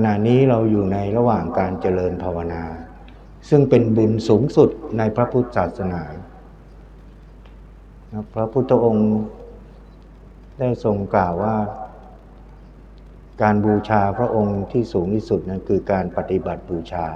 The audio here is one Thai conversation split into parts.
ขณะนี้เราอยู่ในระหว่างการเจริญภาวนา ซึ่งเป็นบุญสูงสุดในพระพุทธศาสนา พระพุทธองค์ได้ทรงกล่าวว่า การบูชาพระองค์ที่สูงที่สุดนั้นคือการปฏิบัติบูชา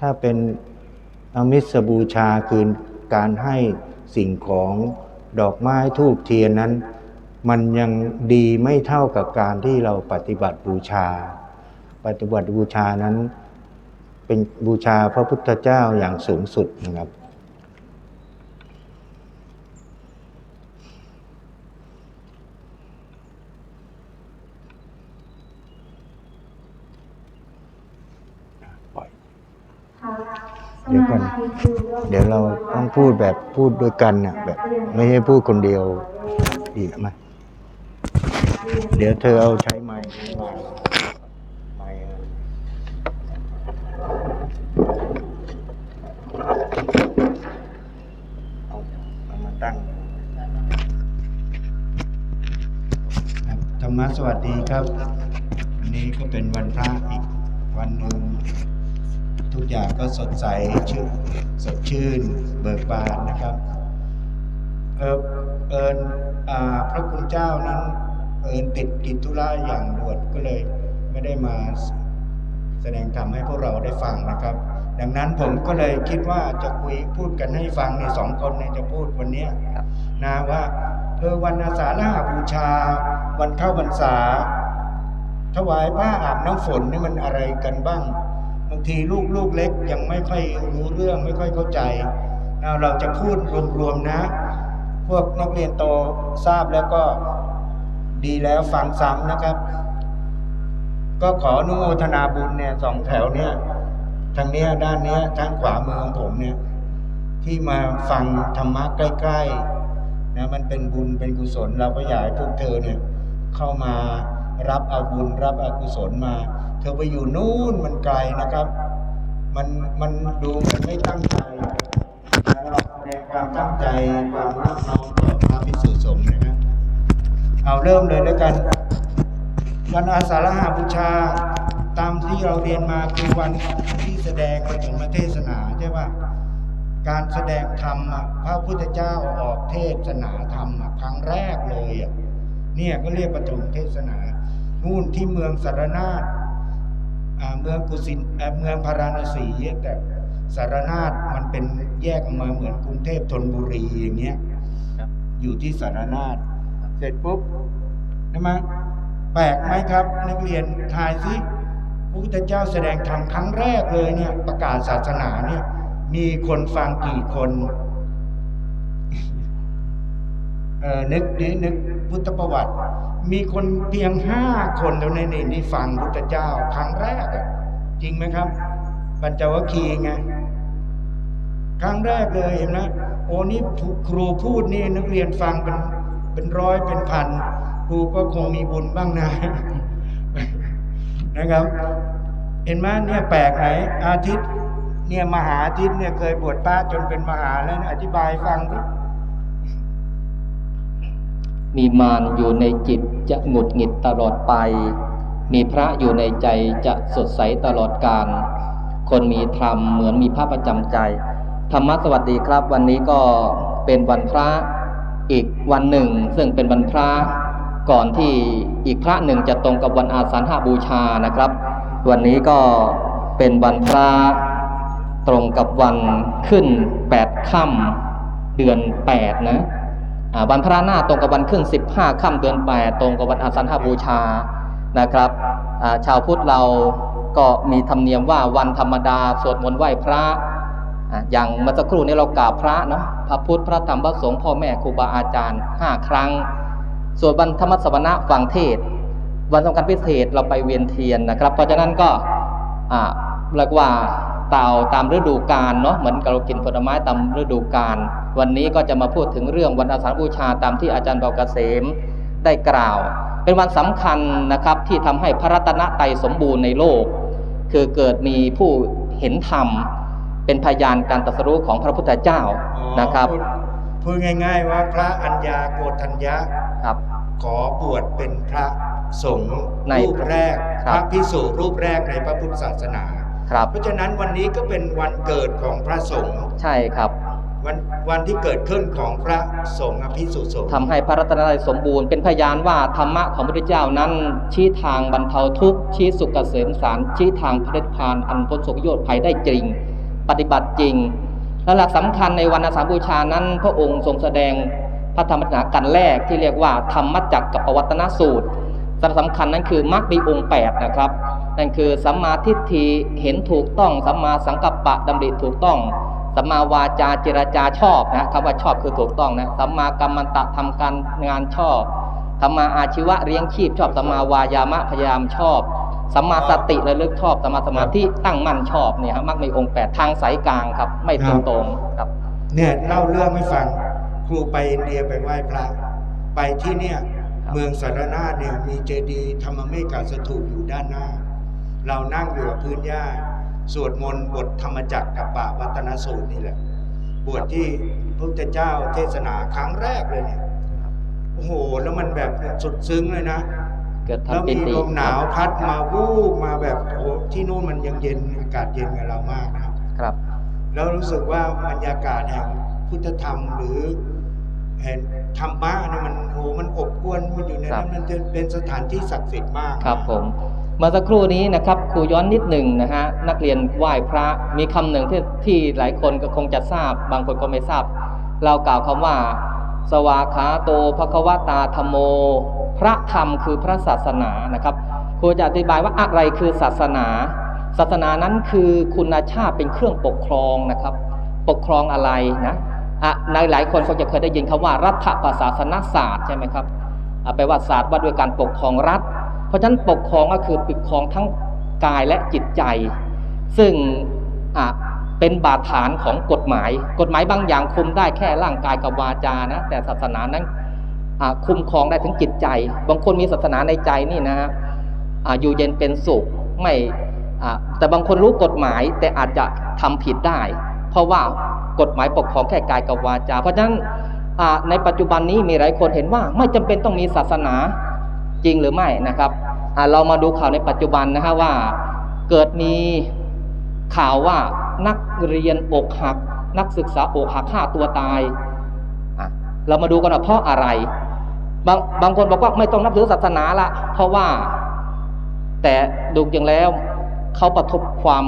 ถ้าเป็นอมิสบูชาคือการให้สิ่งของดอกไม้ทูบเทียนนั้น มันยังดีไม่เท่ากับการที่เราปฏิบัติบูชา ปฏิบัติบูชานั้นเป็นบูชาพระพุทธเจ้าอย่างสูงสุดนะครับ เดี๋ยวก่อนเดี๋ยวเราต้องพูดแบบพูดด้วยกันน่ะแบบ ไม่ใช่พูดคนเดียว ดีไหม เดี๋ยวเธอเอาใช้ไม้มาไม้เออเอาเอามาตั้งครับธรรมะสวัสดีครับวันนี้ก็เป็นวันพระอีกวันหนึ่งทุกอย่างก็สดใสชื่นสดชื่นเบิกบานนะครับ เออเอิญอ่าพระคุณเจ้านั้น เอิญติดกิจธุระอย่างด่วนก็เลยไม่ได้มาแสดงธรรมให้พวกเราได้ฟังนะครับ ดังนั้นผมก็เลยคิดว่าจะคุยพูดกันให้ฟังในสองคนเนี่ยจะพูดวันเนี้ยนะว่าเออวันอาสาฬหบูชา วันเข้าพรรษา ถวายผ้าอาบน้ำฝนนี่มันอะไรกันบ้างบางทีลูกลูกเล็กยังไม่ค่อยรู้เรื่องไม่ค่อยเข้าใจเราจะพูดรวมๆนะ พวกนักเรียนโตทราบแล้วก็ ดีแล้วฟังซ้ำนะครับ ก็ขออนุโมทนาบุญเนี่ยสองแถวเนี่ยทางเนี้ยด้านเนี้ยทางขวามือของผมเนี่ย ที่มาฟังธรรมะใกล้ๆนะมันเป็นบุญเป็นกุศล เราก็อยากให้พวกเธอเนี่ย เข้ามารับเอาบุญรับเอากุศลมา เธอไปอยู่นู่นมันไกลนะครับ มันมันดูมันไม่ตั้งใจแต่เราแสดงความตั้งใจความรักน้องต่อพระพิสุ เอาเริ่มเลยแล้วกัน วันอาสาฬหบูชาตามที่เราเรียนมาคือวันที่แสดงปฐมเทศนาใช่ป่ะการแสดงธรรมอะพระพุทธเจ้าออกเทศนาธรรมอะครั้งแรกเลยอะเนี่ยก็เรียกปฐมเทศนานู่นที่เมืองสารนาฏอ่าเมืองกุสินเอ่อเมืองพาราณสีแต่สารนาฏมันเป็นแยกออกมาเหมือนกรุงเทพธนบุรีอย่างเงี้ยอยู่ที่สารนาฏ เสร็จปุ๊บใช่ไหมแปลกไหมครับ นักเรียนทายสิพระพุทธเจ้าแสดงธรรมครั้งแรกเลยเนี่ย ประกาศศาสนาเนี่ย มีคนฟังกี่คนเออนึกดินึกพุทธประวัติ มีคนเพียงห้าคนเท่านั้นเองที่ฟังพุทธเจ้าครั้งแรกจริงไหมครับปัญจวัคคีย์ไงครั้งแรกเลยเห็นไหมโอ้นี่ครูพูดนี่นักเรียนฟังเป็น เป็นร้อยเป็นพันครูก็คงมีบุญบ้างนะนะครับ เห็นไหมเนี่ยแปลกไหนอาทิตย์เนี่ยมหาอาทิตย์เนี่ยเคยบวชพระจนเป็นมหาแล้วนะอธิบายฟังสิมีมารอยู่ในจิตจะหงุดหงิดตลอดไป มีพระอยู่ในใจจะสดใสตลอดกาลคนมีธรรมเหมือนมีพระประจำใจ ธรรมะสวัสดีครับ วันนี้ก็เป็นวันพระ อีกวันหนึ่ง ซึ่งเป็นวันพระก่อนที่อีกพระหนึ่งจะตรงกับวันอาสาฬหาบูชานะครับ วันนี้ก็เป็นวันพระตรงกับวันขึ้นแปดค่ำเดือนแปดนะวันพระหน้าตรงกับวันขึ้น 15 ค่ำเดือน 8 ตรงกับวันอาสันหบูชานะครับชาวพุทธเราก็มีธรรมเนียมว่าวันธรรมดาสวดมนต์ไหว้พระ อย่างเมื่อสักครู่นี้เรากราบพระเนาะพระพุทธพระธรรมพระสงฆ์พ่อแม่ครูบาอาจารย์ 5 ครั้ง ส่วนวันธรรมสวนะฟังเทศ วันสำคัญพิเศษเราไปเวียนเทียนนะครับ เพราะฉะนั้นก็อ่าเรียกว่าเตาตามฤดูกาลเนาะเหมือนกับเรากินผลไม้ตามฤดูกาลวันนี้ก็จะมาพูดถึงเรื่องวันอาสาฬบูชาตามที่อาจารย์เบาเกษมได้กล่าว เป็นวันสำคัญนะครับที่ทำให้พระรัตนตรัยสมบูรณ์ในโลก คือเกิดมีผู้เห็นธรรม เป็นพยานการตรัสรู้ของพระพุทธเจ้านะครับพูดพูดง่าย ๆ ว่าพระอัญญาโกฏัญญะครับขอบวชเป็นพระสงฆ์ในรูปแรกครับพระพิสุรูปแรกในพระพุทธศาสนาครับเพราะฉะนั้นวันนี้ก็เป็นวันเกิดของพระสงฆ์ใช่ครับ วันวันที่เกิดขึ้นของพระสงฆ์อภิสุสงฆ์ทำให้พระรัตนตรัยสมบูรณ์เป็นพยานว่าธรรมะของพระพุทธเจ้านั้น ชี้ทางบรรเทาทุกข์ชี้สุขเกษมสารชี้ทางพระนิพพานอันพ้นโศกโยชน์ภัยได้จริง ปฏิบัติจริง และหลักสำคัญในวันอาสาบูชานั้น พระองค์ทรงแสดงพระธรรมเทศนากันแรกที่เรียกว่าธรรมจักรกับปวัตนสูตรสาระสำคัญนั้นคือมรรคมีองค์8นะครับนั่นคือสัมมาทิฏฐิเห็นถูกต้องสัมมาสังกัปปะดำริถูกต้องสัมมาวาจาเจรจาชอบนะคำว่าชอบคือถูกต้องนะสัมมากัมมันตะทำการงานชอบสัมมาอาชีวะเลี้ยงชีพชอบสัมมาวายามะพยายามชอบ สัมมาสติระลึกชอบสัมมาสมาธิตั้งมั่นชอบเนี่ยฮะมักมีองค์แปดทางสายกลางครับ ไม่ตรงตรงๆครับ เนี่ยเล่าเรื่องให้ฟังครูไปอินเดียไปไหว้พระ ไปที่เนี่ยครับเมืองสารนาถเนี่ยมีเจดีย์ธรรมเมกาสถูปอยู่ด้านหน้า เรานั่งอยู่กับพื้นหญ้าสวดมนต์บทธรรมจักรกับปะวัตนสูตรนี่แหละ บวชที่พระพุทธเจ้าเทศนาครั้งแรกเลยเนี่ยโอ้โห แล้วมันแบบสุดซึ้งเลยนะ เกิดแล้วทำปิมีติลมหนาวพัดมาวูบมาแบบโอ้โหที่นู่นมันยังเย็นอากาศเย็นกับเรามากนะครับ ครับ แล้วรู้สึกว่าบรรยากาศแห่งพุทธธรรมหรือแห่งธรรมะเนี่ยมันโอ้โหมันอบอวลมันอยู่ในครันั้บ นมันจะเป็นสถานที่ศักดิ์สิทธิ์มากครับผมเมื่อสักครู่นี้นะครับครูย้อนนิดหนึ่งนะฮะนักเรียนไหว้พระมีคำหนึ่งที่ที่หลายคนก็คงจะทราบ บางคนก็ไม่ทราบ เรากล่าวคำว่า สวาขาโตภควตาธรมโม พระธรรมคือพระศาสนานะครับครูจะอธิบายว่าอะไรคือศาสนา ศาสนานั้นคือคุณชาติเป็นเครื่องปกครองนะครับ ปกครองอะไรนะอะในหลายคนคงจะเคยได้ยินคำว่ารัฐประศาสนศาสตร์ใช่ไหมครับแปลว่าศาสตร์ว่าด้วยการปกครองรัฐ เพราะฉะนั้นปกครองก็คือปกครองทั้งกายและจิตใจ ซึ่งอ เป็นบาดฐานของกฎหมาย กฎหมายบางอย่างคุมได้แค่ร่างกายกับวาจานะ แต่ศาสนานั้นอะคุ้มครองได้ถึงจิตใจ บางคนมีศาสนาในใจนี่นะฮะอยู่เย็นเป็นสุขไม่แต่บางคนรู้กฎหมายแต่อาจจะทำผิดได้ เพราะว่ากฎหมายปกครองแค่กายกับวาจา เพราะฉะนั้นในปัจจุบันนี้มีหลายคนเห็นว่าไม่จำเป็นต้องมีศาสนาจริงหรือไม่นะครับเรามาดูข่าวในปัจจุบันนะฮะว่าเกิดมีข่าวว่า นักเรียนอกหัก นักศึกษาอกหักฆ่าตัวตายอะเรามาดูกันว่าเพราะอะไร บางบางคนบอกว่าไม่ต้องนับถือศาสนาละเพราะว่า แต่ดูอย่างแล้วเขาประทบความ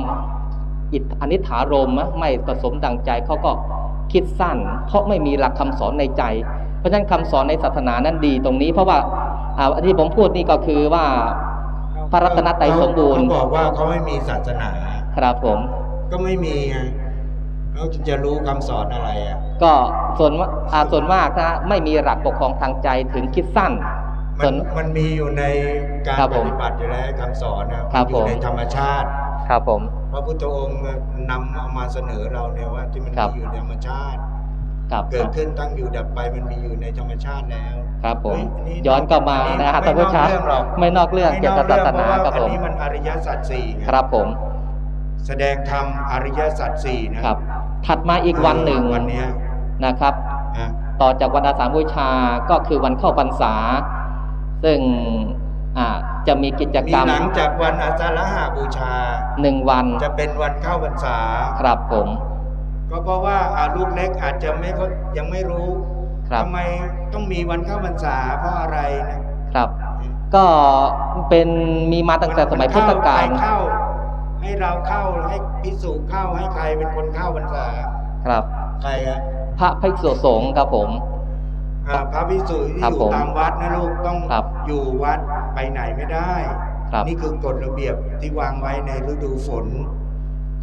อิทอนิถารมณ์นะไม่ประสมดังใจเขาก็คิดสั้น เพราะไม่มีหลักคำสอนในใจ เพราะฉะนั้นคำสอนในศาสนานั้นดีตรงนี้ เพราะว่าอ่าที่ผมพูดนี่ก็คือว่าพระรัตนตรัยสมบูรณ์เขาบอกว่าเขาไม่มีศาสนา ครับผม ก็ไม่มีไงแล้วจะรู้คำสอนอะไรอะ ก็ส่วนว่าอ่าส่วนมากนะไม่มีหลักปกครองทางใจถึงคิดสั้นมัส่วนนมันมีอยู่ในการครับปผมฏิบัติอยู่แล้วคำสอนนะครับอยู่ในผมธรรมชาติ ครับผม พระพุทธองค์นำเอามาเสนอเราเนี่ยว่า ที่มันครับมีอยู่ในธรรมชาติครับเกิดขึ้นตั้งอยู่ดับไปมันมีอยู่ในธรรมชาติแล้ว ครับผมเฮ้ยอัย้อนกลับมานะฮะท่านผู้ชมไม่นอกเรื่องหรอกไม่นอกเรื่องเกี่ยวกับศาสนาไม่ครับนอกผเรื่องเพราะว่าอันมนี้มันอริยสัจสี่ไงครับผม แสดงธรรมอริยสัจสี่นะ ครับ ถัดมาอีกวันหนึ่งวันเนี้ยนะครับอะต่อจากวันอาสาฬบูชาก็คือวันเข้าพรรษา ซึ่งอ่าจะมีกิจมีกรรมหลังจากวันอาสาฬหบูชาหนึ่งวัน จะเป็นวันเข้าพรรษา ครับผม ก็เพราะว่าอ่าลูกเล็กอาจจะไม่เขายังไม่รู้ครับทำไมต้องมีวันเข้าพรรษาเพราะอะไรนะครับ ก็เป็นมีมาตั้งแต่สมัยพุทธกาลใครเข้า ให้เราเข้าให้พิสูจเข้าให้ใครเป็นคนเข้าพรรษาครับ ใครอะพระภิกษุสงฆ์ครับผม อ่าพระพิสุที่ครับอยู่ผมตามวัดนะลูกต้องครับอยู่วัดไปไหนไม่ได้ ครับนี่คือกฎระเบียบที่วางไว้ในฤดูฝน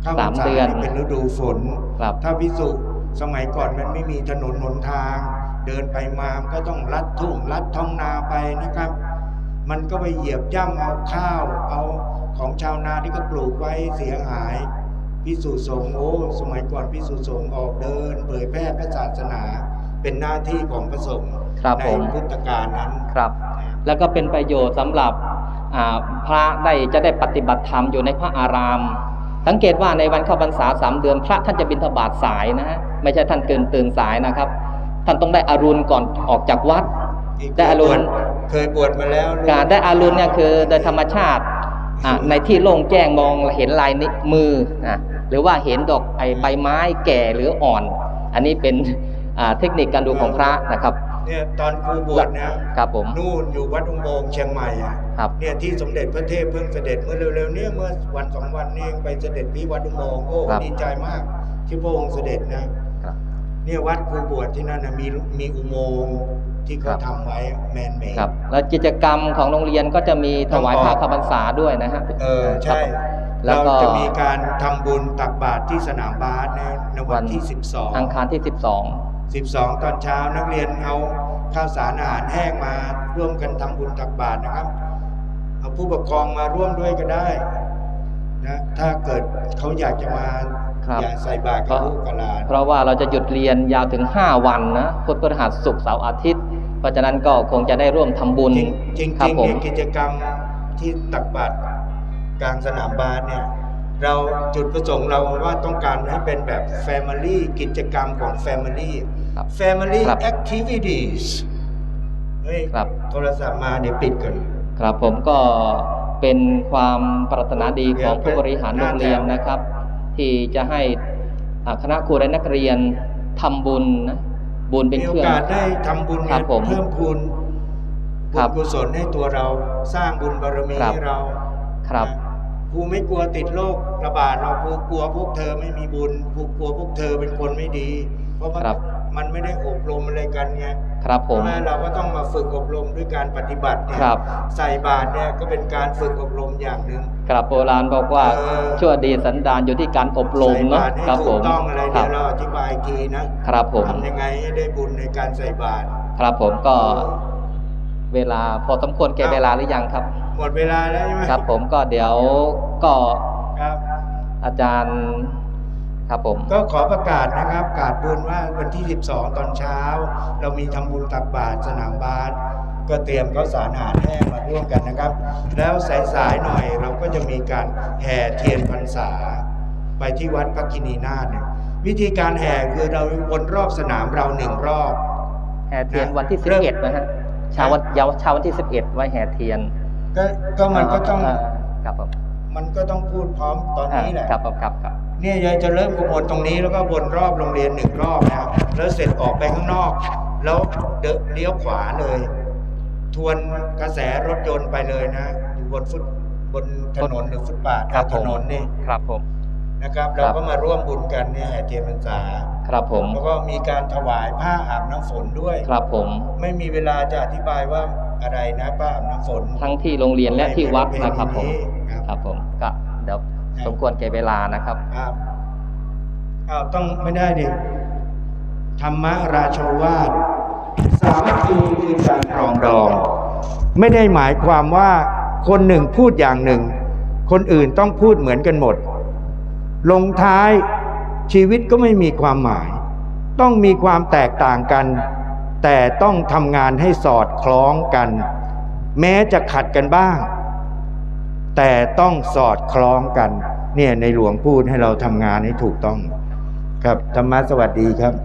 เข้าพรสารมษาเดือนนี่เป็นฤดูฝน ครับ ถ้าพิสุสมัยก่อนมันไม่มีถนนหนทาง เดินไปมามันก็ต้องลัดทุ่งลัดท้องนาไปนะครับ มันก็ไปเหยียบย่ำเอาข้าวเอา ของชาวนาที่ก็ปลูกไว้เสียหายพิสุสงฆ์โอ้สมัยก่อนพิสุสงฆ์ออกเดิน เผยแพร่พระศาสนา เป็นหน้าที่ของพระสงฆ์ครับในผมพุทธกาลนั้นครับ แล้วก็เป็นประโยชน์สำหรับอ่าพระได้จะได้ปฏิบัติธรรมอยู่ในพระอาราม สังเกตว่าในวันเข้าพรรษาสามเดือน พระท่านจะบิณฑบาตสายนะฮะไม่ใช่ท่านเกินตื่นสายนะครับ ท่านต้องได้อรุณก่อนออกจากวัดอีกได้อรุณคืเคยบวชมาแล้วรู้การได้อารุณเนี่ยคือโดยธรรมชาติอะ ในที่โล่งแจ้งมองเห็นลายนิ้วมืออะหรือว่าเห็นดอกไอใบไม้แก่หรืออ่อน อันนี้เป็นอ่าเทคนิคการดูของพระนะครับเนี่ยตอนครูบวชนะครับผมนู่นอยู่วัดอุโมงค์เชียงใหม่อะครับเนี่ยที่สมเด็จพระเทพเพิ่งเสด็จเมื่อเร็วๆเนี่ยเมื่อวันสองวันนี้เองไปเสด็จที่วัดอุโมงค์โอ้ครับดีใจมากที่พระองค์เสด็จนะครับเนี่ยวัดครูบวชที่นั่นนะมีมีอุโมงค์ ที่ครัเขาบทำไว้แมนเมดครับ แล้วกิจกรรมของโรงเรียนก็จะมีถวายผ้าขาวพรรษาด้วยนะฮะเออใช่ครับแล้เราวก็จะมีการทำบุญตักบาตรที่สนามบาสในในวันที่ 12 อังคารที่12 ตอนเช้านักเรียนเอาข้าวสารอาหารแห้งมาร่วมกันทำบุญตักบาตรนะครับ เอาผู้ปกครองมาร่วมด้วยก็ได้นะถ้าเกิดเขาอยากจะมาครับอยากใส่บาตรกับลูกกับหลาน12เพราะว่าเราจะหยุดเรียนยาวถึง 5 วันนะพุธพฤหัสศุกร์เสาร์อาทิตย์ เพราะฉะนั้นก็คงจะได้ร่วมทำบุญจริงจริงครับๆผมเนี่ยกิจกรรมที่ตักบาตรกลางสนามบาสเนี่ยเราจุดประสงค์เราว่าต้องการให้เป็นแบบ Family กิจกรรมของ Family ครับ Family ครับ Activities เฮ้ยครับโทรศัพท์มาเดี๋ยวปิดก่อนครับผมก็เป็นความปรารถนาดีของเดี๋ยวผู้บริหารโรงเรียนนะครับ ที่จะให้อ่าคณะครูและนักเรียนทำบุญนะ บุญเป็นมีเคโอรื่อง กาสได้ทำบุญครับผมเพิ่มพูนคบุรัญบกุศลให้ตัวเราสร้างบุญบารมีครับ ให้เราครับ นะครูไม่กลัวติดโรคระบาดเราครูกลัวพวกเธอไม่มีบุญครูกลัวพวกเธอเป็นคนไม่ดี เพราะมันครับ มันไม่ได้อบรมอะไรกันไงครับผมใช่ไหเราก็ต้องมาฝึกอบรมด้วยการปฏิบัติเนี่ยครับ ใส่บาตรเนี่ยก็เป็นการฝึกอบรมอย่างหนึ่งครับโบราณบอกว่าเออ ชั่วดีสันดานอยู่ที่การอบรมใส่เนาะบาตรให้ครับผถูกมต้องอะไรครัเดี๋ยบวเราอธิบายอีกทีนะครับผม ทำยังไงให้ได้บุญในการใส่บาตรครับผมก็เวลาพอสมควรแก่เวลาหรือยังครับ หมดเวลาแล้วใช่ไหมครับผมก็เดี๋ยวก็ครับอาจารย์ ครับผม ก็ขอประกาศนะครับกราบบุญว่าวันที่ 12 ตอนเช้า เรามีทำบุญตักบาตรสนามบาสก็เตรียมข้าวสารอาหารแห้งมาร่วมกันนะครับ แล้วสายๆหน่อยเราก็จะมีการแห่เทียนพรรษา ไปที่วัดพระกินีนาถเนี่ยวิธีการแห่คือเราวนรอบสนามเราหนึ่งรอบแห่เทียนวันที่เริ่ม11นะฮะเช้าวันเยาวเช้าวันที่ 11ไว้แห่เทียน ก็ก็มันก็ต้องาครับผมมันก็ต้องพูดพร้อมตอนนี้แหละครับผมครับครับ เนี่ยยายจะเริ่มขบวนตรงนี้แล้วก็วนรอบโรงเรียนหนึ่งรอบนะครับแล้วเสร็จออกไปข้างนอก แล้วเดนเลี้ยวขวาเลย ทวนกระแสรถยนต์ไปเลยนะอยู่บนฟุตบนถนนหรือฟุตบาทครับถผมนนนี่ครับผมนะครับ เราก็มาร่วมบุญกันเนี่ยแห่เทียนพรรษาครับผมแล้วก็มีการถวายผ้าอาบน้ำฝนด้วยครับผม ไม่มีเวลาจะอธิบายว่าอะไรนะผ้าอาบน้ำฝน ทั้งที่โรงเรียนและที่วัดนะครับผมครับครับผมก็เดี๋ยวครับ สมควรแก่เวลานะครับครับอ้าวต้องไม่ได้ดิธรรมราชวาทสามัคคีคือการปรองดอง ไม่ได้หมายความว่าคนหนึ่งพูดอย่างหนึ่ง คนอื่นต้องพูดเหมือนกันหมด ลงท้ายชีวิตก็ไม่มีความหมาย ต้องมีความแตกต่างกัน แต่ต้องทำงานให้สอดคล้องกัน แม้จะขัดกันบ้าง แต่ต้องสอดคล้องกัน เนี่ยในหลวงพูดให้เราทำงานให้ถูกต้อง ครับธรรมะสวัสดีครับ